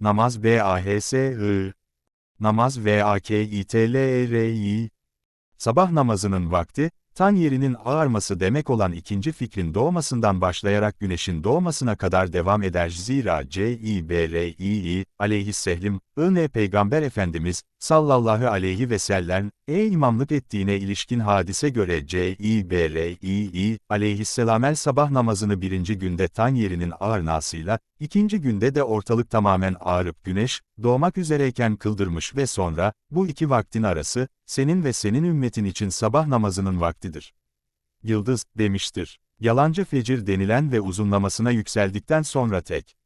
Namaz B A H S I. Namaz V A K İ T L E R I. Sabah namazının vakti, tan yerinin ağarması demek olan ikinci fikrin doğmasından başlayarak güneşin doğmasına kadar devam eder. Zira C-İ-B-R-İ-İ aleyhisselam, I.N. Peygamber Efendimiz, sallallahu aleyhi ve sellem, e imamlık ettiğine ilişkin hadise göre C-İ-B-R-İ-İ aleyhisselam el sabah namazını birinci günde tan yerinin ağarmasıyla, ikinci günde de ortalık tamamen ağarıp güneş, doğmak üzereyken kıldırmış ve sonra, bu iki vaktin arası, senin ve senin ümmetin için sabah namazının vaktidir. Yıldız, demiştir. Yalancı fecir denilen ve uzunlamasına yükseldikten sonra tek.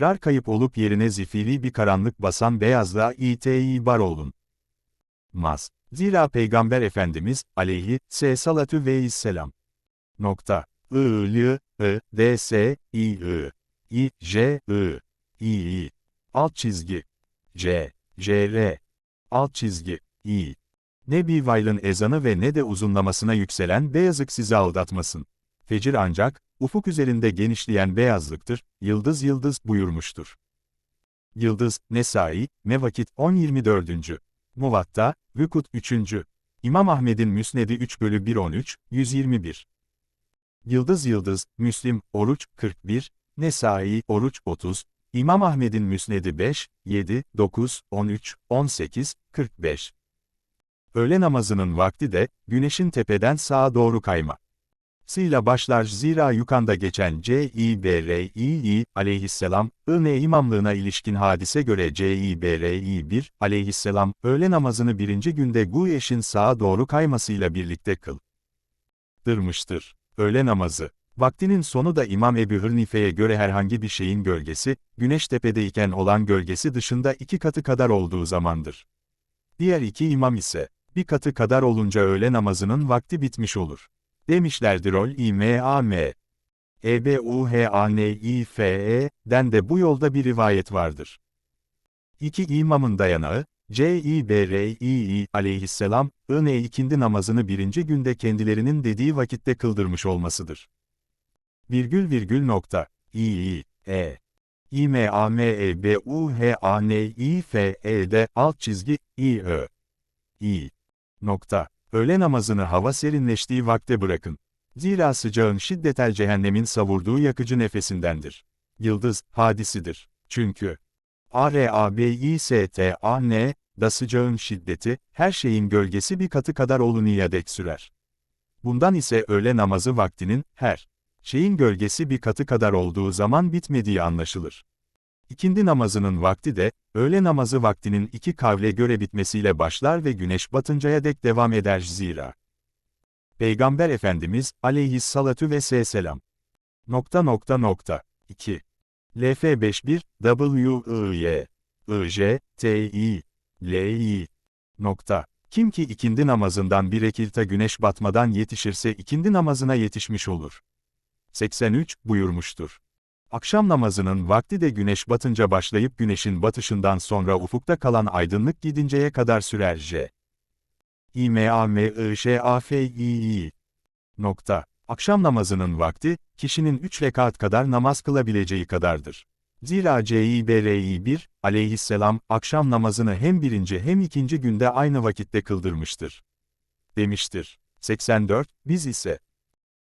Rar kayıp olup yerine zifiri bir karanlık basan beyazlığa iti bar olun. Maz. Zira Peygamber Efendimiz, aleyhi, s salatü ve selam. Nokta. I, L, I, D, S, I, I, I, J, I, I, I. Alt çizgi. C, J, R. Alt çizgi. I. Ne bir vaylın ezanı ve ne de uzunlamasına yükselen beyazlık sizi aldatmasın. Fecir ancak, ufuk üzerinde genişleyen beyazlıktır, yıldız yıldız buyurmuştur. Yıldız, Nesai, Mevakit 10-24. Muvatta, Vükut 3. İmam Ahmed'in Müsnedi 3 bölü 1-13, 121. Yıldız Yıldız, Müslim, Oruç 41, Nesai, Oruç 30, İmam Ahmed'in Müsnedi 5, 7, 9, 13, 18, 45. Öğle namazının vakti de, güneşin tepeden sağa doğru kayma. Sıyla başlar zira yukanda geçen C.İ.B.R.İ. aleyhisselam, I.N. imamlığına ilişkin hadise göre C.İ.B.R.İ. 1 aleyhisselam, öğle namazını birinci günde Guyeş'in sağa doğru kaymasıyla birlikte kıl. Dırmıştır. Öğle namazı. Vaktinin sonu da İmam Ebu Hırnife'ye göre herhangi bir şeyin gölgesi, güneş tepedeyken olan gölgesi dışında iki katı kadar olduğu zamandır. Diğer iki imam ise, bir katı kadar olunca öğle namazının vakti bitmiş olur. Demişlerdir ol İmam. E-B-U-H-A-N-İ-F-E, den de bu yolda bir rivayet vardır. İki imamın dayanağı, C-İ-B-R-İ aleyhisselam, I.N. ikindi namazını birinci günde kendilerinin dediği vakitte kıldırmış olmasıdır. Virgül virgül nokta, İ-İ, E. İ-M-A-M-E-B-U-H-A-N-İ-F-E'de alt çizgi, İ-Ö. İ. Nokta. Öğle namazını hava serinleştiği vakte bırakın. Zira sıcağın şiddetel cehennemin savurduğu yakıcı nefesindendir. Yıldız, hadisidir. Çünkü A-R-A-B-İ-S-T-A-N, da sıcağın şiddeti, her şeyin gölgesi bir katı kadar olunuya dek sürer. Bundan ise öğle namazı vaktinin, her şeyin gölgesi bir katı kadar olduğu zaman bitmediği anlaşılır. İkindi namazının vakti de, öğle namazı vaktinin iki kavle göre bitmesiyle başlar ve güneş batıncaya dek devam eder zira. Peygamber Efendimiz, aleyhissalatu ve selam. Nokta nokta nokta. 2. LF 51, WIY, IJ, TI, LI. Nokta. Kim ki ikindi namazından bir rekilta güneş batmadan yetişirse ikindi namazına yetişmiş olur. 83, buyurmuştur. Akşam namazının vakti de güneş batınca başlayıp güneşin batışından sonra ufukta kalan aydınlık gidinceye kadar sürer J. İ-M-A-M-I-Ş-A-F-İ-İ. Nokta. Akşam namazının vakti, kişinin üç rekat kadar namaz kılabileceği kadardır. Zira C.İ.B.R.İ. 1, aleyhisselam, akşam namazını hem birinci hem ikinci günde aynı vakitte kıldırmıştır. Demiştir. 84, biz ise.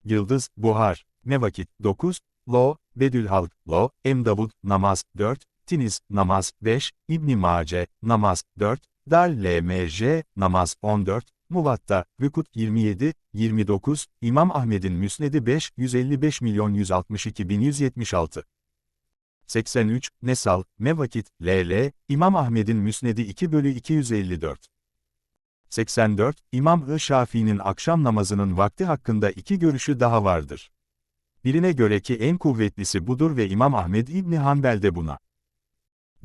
Yıldız, Buhar, ne vakit, 9, Lo, Bedülhalk, Lo, M. Davud, namaz, 4, Tiniz, namaz, 5, İbn Mace, namaz, 4, Dar LMJ, namaz, 14, Muvatta, Vükut 27, 29, İmam Ahmed'in Müsnedi 5, 155 milyon 162 bin 176. 83, Nesal, Mevakit, LL, İmam Ahmed'in Müsnedi 2 bölü 254. 84, İmam-ı Şafii'nin akşam namazının vakti hakkında iki görüşü daha vardır. Birine göre ki en kuvvetlisi budur ve İmam Ahmed İbni Hanbel de buna.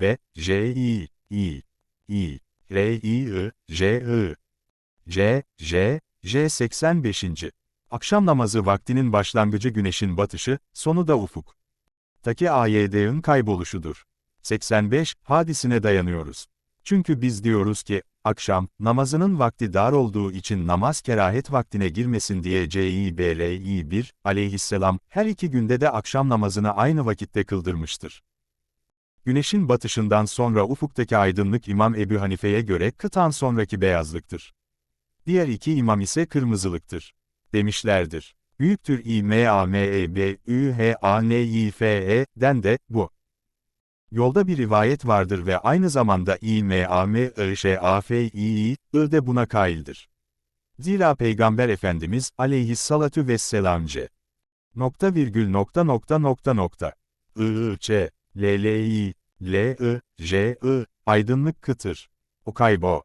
Ve, J, I, I, I, R, I, I, J, I, J, J, J 85. Akşam namazı vaktinin başlangıcı güneşin batışı, sonu da ufuk. Taki AYD'ın kayboluşudur. 85, hadisine dayanıyoruz. Çünkü biz diyoruz ki, akşam, namazının vakti dar olduğu için namaz kerahet vaktine girmesin diye C.İ.B.R.İ. 1, aleyhisselam, her iki günde de akşam namazını aynı vakitte kıldırmıştır. Güneşin batışından sonra ufuktaki aydınlık İmam Ebu Hanife'ye göre kıtan sonraki beyazlıktır. Diğer iki imam ise kırmızılıktır. Demişlerdir. Büyüktür İMAMEBÜHANİFE'den de, bu. Yolda bir rivayet vardır ve aynı zamanda İMAMEIŞAFİİ, de buna kaildir. Zira Peygamber Efendimiz, aleyhissalatu vesselamce. Nokta virgül nokta nokta nokta nokta. I, Ç, L, L, I, L, I, J, I, aydınlık kıtır. O kaybo.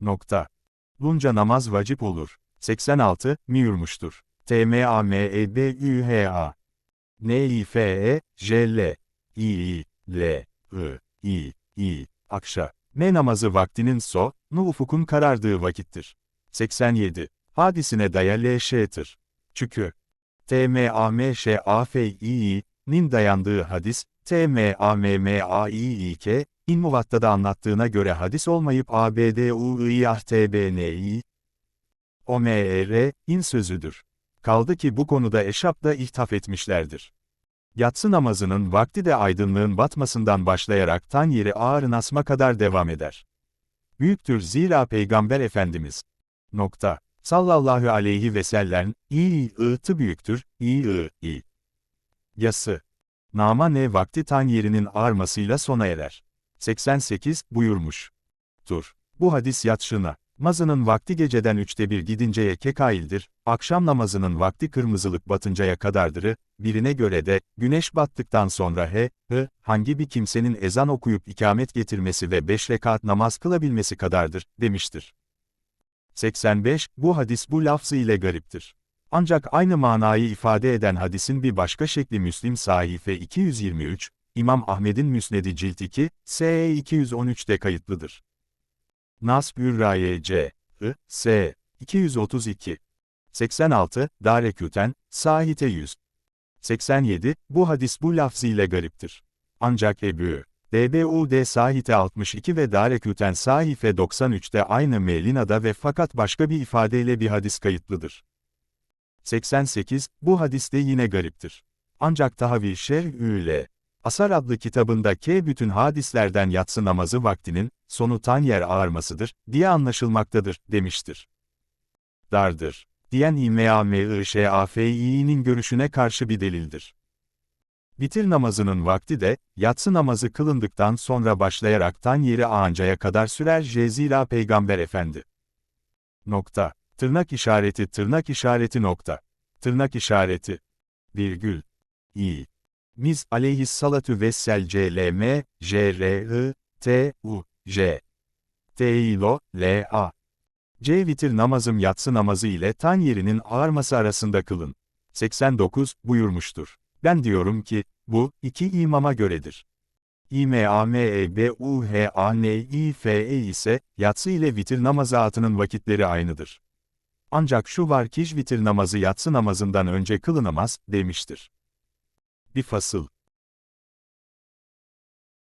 Nokta. Bunca namaz vacip olur. 86, miyurmuştur. T, M, A, M, E, B, Ü, H, A. N, I, F, E, J, L, I, I, L, I, I, I, akşa. Ne namazı vaktinin so, nu ufukun karardığı vakittir. 87. Hadisine daya L, Ş'tir. Çünkü. T, M, A, M, Ş, A, F, I, I, nin dayandığı hadis, T, M, A, M, M, A, I, I, K, İn Muvatta'da anlattığına göre hadis olmayıp A, B, D, U, I, Ah, T, B, N, I, O, M, E, R, in sözüdür. Kaldı ki bu konuda Eşap da ihtaf etmişlerdir. Yatsı namazının vakti de aydınlığın batmasından başlayarak tan yeri ağırın asma kadar devam eder. Büyüktür zira Peygamber Efendimiz. Nokta. Sallallahu aleyhi ve sellem, i ıtı büyüktür, i ı i. Yası. Nama ne vakti tan yerinin ağarmasıyla sona erer. 88, buyurmuş. Tur. Bu hadis yatşına. Namazının vakti geceden üçte bir gidinceye kekaildir, akşam namazının vakti kırmızılık batıncaya kadardırı, birine göre de, güneş battıktan sonra he, hı, hangi bir kimsenin ezan okuyup ikamet getirmesi ve beş rekat namaz kılabilmesi kadardır, demiştir. 85, bu hadis bu lafzı ile gariptir. Ancak aynı manayı ifade eden hadisin bir başka şekli Müslim sahife 223, İmam Ahmed'in Müsnedi cilt 2, SE 213'te kayıtlıdır. Nasb Ürraye C. I. S. 232. 86, Dareküten, Sahite 100. 87, bu hadis bu lafzı ile gariptir. Ancak Ebu, DBUD Sahite 62 ve Dareküten Sahife 93'te aynı Melina'da ve fakat başka bir ifadeyle bir hadis kayıtlıdır. 88, bu hadis de yine gariptir. Ancak Tahavi Şer'ül Asar adlı kitabında K bütün hadislerden yatsı namazı vaktinin, sonu tan yer ağarmasıdır, diye anlaşılmaktadır, demiştir. Dardır. Diyen İMAMIŞAFİ'nin görüşüne karşı bir delildir. Bitir namazının vakti de, yatsı namazı kılındıktan sonra başlayarak tan yeri ağancaya kadar sürer Jezila Peygamber Efendi. Nokta. Tırnak işareti tırnak işareti nokta. Tırnak işareti. Virgül. İ. Mis aleyhissalatu vessel CLM, JRI, T, U, J. T-İlo, L-A. C vitir namazım yatsı namazı ile tan yerinin ağarması arasında kılın. 89, buyurmuştur. Ben diyorum ki, bu, iki imama göredir. İMAMEBUHANİFE ise, yatsı ile vitir namazı atının vakitleri aynıdır. Ancak şu var ki vitir namazı yatsı namazından önce kılınamaz, demiştir. Bir fasıl.